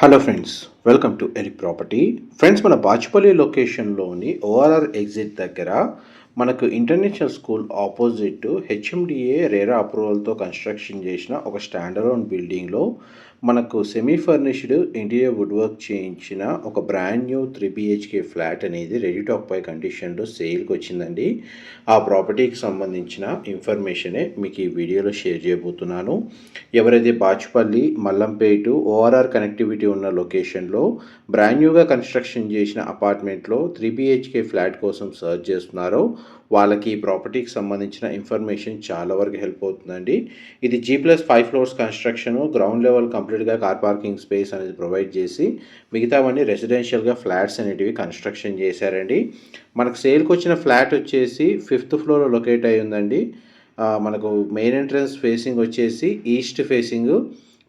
Hello friends welcome to ఎరి property friends మన బాచుపల్లి లొకేషన్లోని ఓఆర్ఆర్ ఎగ్జిట్ దగ్గర మనకు international school opposite HMDA RERA అప్రూవల్తో construction చేసిన ఒక స్టాండర్లోన్ బిల్డింగ్లో మనకు semi furnished interior wood work చేయించిన ఒక brand new three BHK flat అనేది రెడీ టు ఆక్యుపై కండిషన్లో సేల్కి వచ్చిందండి. ఆ ప్రాపర్టీకి సంబంధించిన ఇన్ఫర్మేషనే మీకు ఈ వీడియోలో షేర్ చేయబోతున్నాను. ఎవరైతే బాచుపల్లి మల్లంపేటు ఓఆర్ఆర్ కనెక్టివిటీ ఉన్న లొకేషన్లో బ్రాండ్ న్యూగా కన్స్ట్రక్షన్ చేసిన అపార్ట్మెంట్లో త్రీ బిహెచ్కే ఫ్లాట్ కోసం సర్చ్ చేస్తున్నారో వాళ్ళకి ఈ ప్రాపర్టీకి సంబంధించిన ఇన్ఫర్మేషన్ చాలా వరకు హెల్ప్ అవుతుందండి. ఇది G plus five floors construction ground level కంప్లీట్గా కార్ పార్కింగ్ స్పేస్ అనేది ప్రొవైడ్ చేసి మిగతావన్నీ రెసిడెన్షియల్గా ఫ్లాట్స్ అనేటివి కన్స్ట్రక్షన్ చేశారండి. మనకు సేల్కి వచ్చిన ఫ్లాట్ వచ్చేసి ఫిఫ్త్ ఫ్లోర్లో లొకేట్ అయి ఉందండి. మనకు మెయిన్ ఎంట్రన్స్ ఫేసింగ్ వచ్చేసి ఈస్ట్ ఫేసింగ్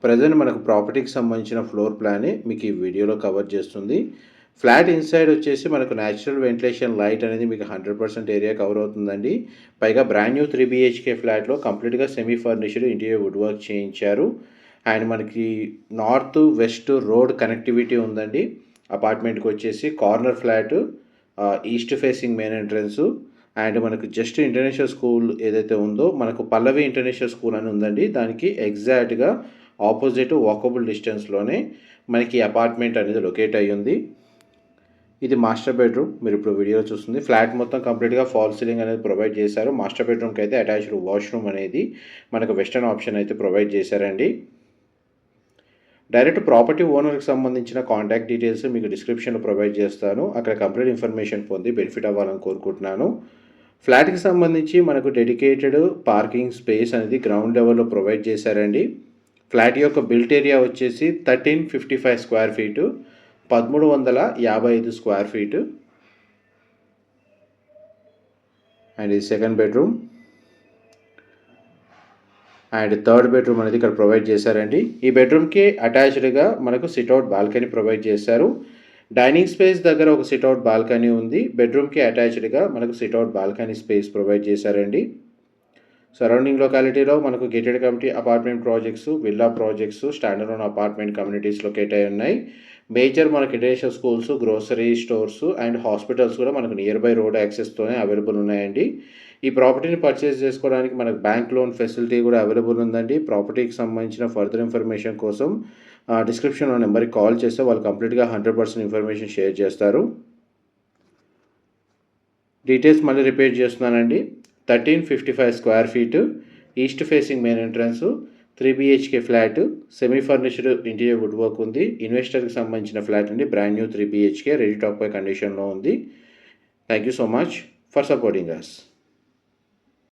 ప్రజెంట్ మనకు ప్రాపర్టీకి సంబంధించిన ఫ్లోర్ ప్లానే మీకు ఈ వీడియోలో కవర్ చేస్తుంది. ఫ్లాట్ ఇన్సైడ్ వచ్చేసి మనకు న్యాచురల్ వెంటిలేషన్ లైట్ అనేది మీకు హండ్రెడ్ పర్సెంట్ ఏరియా కవర్ అవుతుందండి. పైగా బ్రాండ్ న్యూ త్రీ బిహెచ్కే ఫ్లాట్లో కంప్లీట్గా semi furnished interior wood work చేయించారు. అండ్ మనకి నార్త్ వెస్ట్ రోడ్ కనెక్టివిటీ ఉందండి. అపార్ట్మెంట్కి వచ్చేసి corner flat east facing main entrance and మనకు జస్ట్ ఇంటర్నేషనల్ స్కూల్ ఏదైతే ఉందో మనకు పల్లవి ఇంటర్నేషనల్ స్కూల్ అని ఉందండి. దానికి ఎగ్జాక్ట్గా ఆపోజిట్ వాకబుల్ డిస్టెన్స్లోనే మనకి అపార్ట్మెంట్ అనేది లొకేట్ అయ్యి ఉంది ఇది మాస్టర్ బెడ్రూమ్ మీరు ఇప్పుడు వీడియో చూస్తుంది. ఫ్లాట్ మొత్తం కంప్లీట్గా ఫాల్ సీలింగ్ అనేది ప్రొవైడ్ చేశారు. మాస్టర్ బెడ్రూమ్కి అయితే అటాచ్డ్ వాష్రూమ్ అనేది మనకు వెస్టర్న్ ఆప్షన్ అయితే ప్రొవైడ్ చేశారండి. డైరెక్ట్ ప్రాపర్టీ ఓనర్కి సంబంధించిన కాంటాక్ట్ డీటెయిల్స్ మీకు డిస్క్రిప్షన్లో ప్రొవైడ్ చేస్తాను. అక్కడ కంప్లీట్ ఇన్ఫర్మేషన్ పొంది బెనిఫిట్ అవ్వాలని కోరుకుంటున్నాను. ఫ్లాట్కి సంబంధించి మనకు డెడికేటెడ్ పార్కింగ్ స్పేస్ అనేది గ్రౌండ్ లెవెల్లో ప్రొవైడ్ చేశారండి. ఫ్లాట్ యొక్క బిల్ట్ ఏరియా వచ్చేసి thirteen fifty five square feet పదమూడు వందల యాభై ఐదు స్క్వేర్ ఫీటు. అండ్ ఇది second bedroom. And third bedroom అనేది ఇక్కడ ప్రొవైడ్ చేశారండి. ఈ బెడ్రూమ్కి అటాచ్డ్గా మనకు సిట్అవుట్ బాల్కనీ ప్రొవైడ్ చేశారు. డైనింగ్ స్పేస్ దగ్గర ఒక సిట్అవుట్ బాల్కనీ ఉంది. బెడ్రూమ్కి అటాచ్డ్గా మనకు సిట్అవుట్ బాల్కనీ స్పేస్ ప్రొవైడ్ చేశారండి. సరౌండింగ్ లొకాలిటీలో మనకు gated committee apartment projects villa projects standard apartment communities locate అయి ఉన్నాయి. మేజర్ మనకి international schools grocery stores and hospitals కూడా మనకు నియర్ బై రోడ్ యాక్సెస్తోనే అవైలబుల్ ఉన్నాయండి. ఈ ప్రాపర్టీని పర్చేస్ చేసుకోవడానికి మనకు బ్యాంక్ లోన్ ఫెసిలిటీ కూడా అవైలబుల్ ఉందండి. ప్రాపర్టీకి సంబంధించిన ఫర్దర్ ఇన్ఫర్మేషన్ కోసం డిస్క్రిప్షన్లో నెంబర్కి కాల్ చేస్తే వాళ్ళు కంప్లీట్గా హండ్రెడ్ పర్సెంట్ ఇన్ఫర్మేషన్ షేర్ చేస్తారు. డీటెయిల్స్ మళ్ళీ రిపీట్ చేస్తున్నానండి. Thirteen fifty five square feet east facing main entrance three BHK flat semi furnished interior wood work ఉంది. ఇన్వెస్టర్కి సంబంధించిన ఫ్లాట్ అండి brand new three BHK ready top కండిషన్లో ఉంది. Thank you so much for supporting us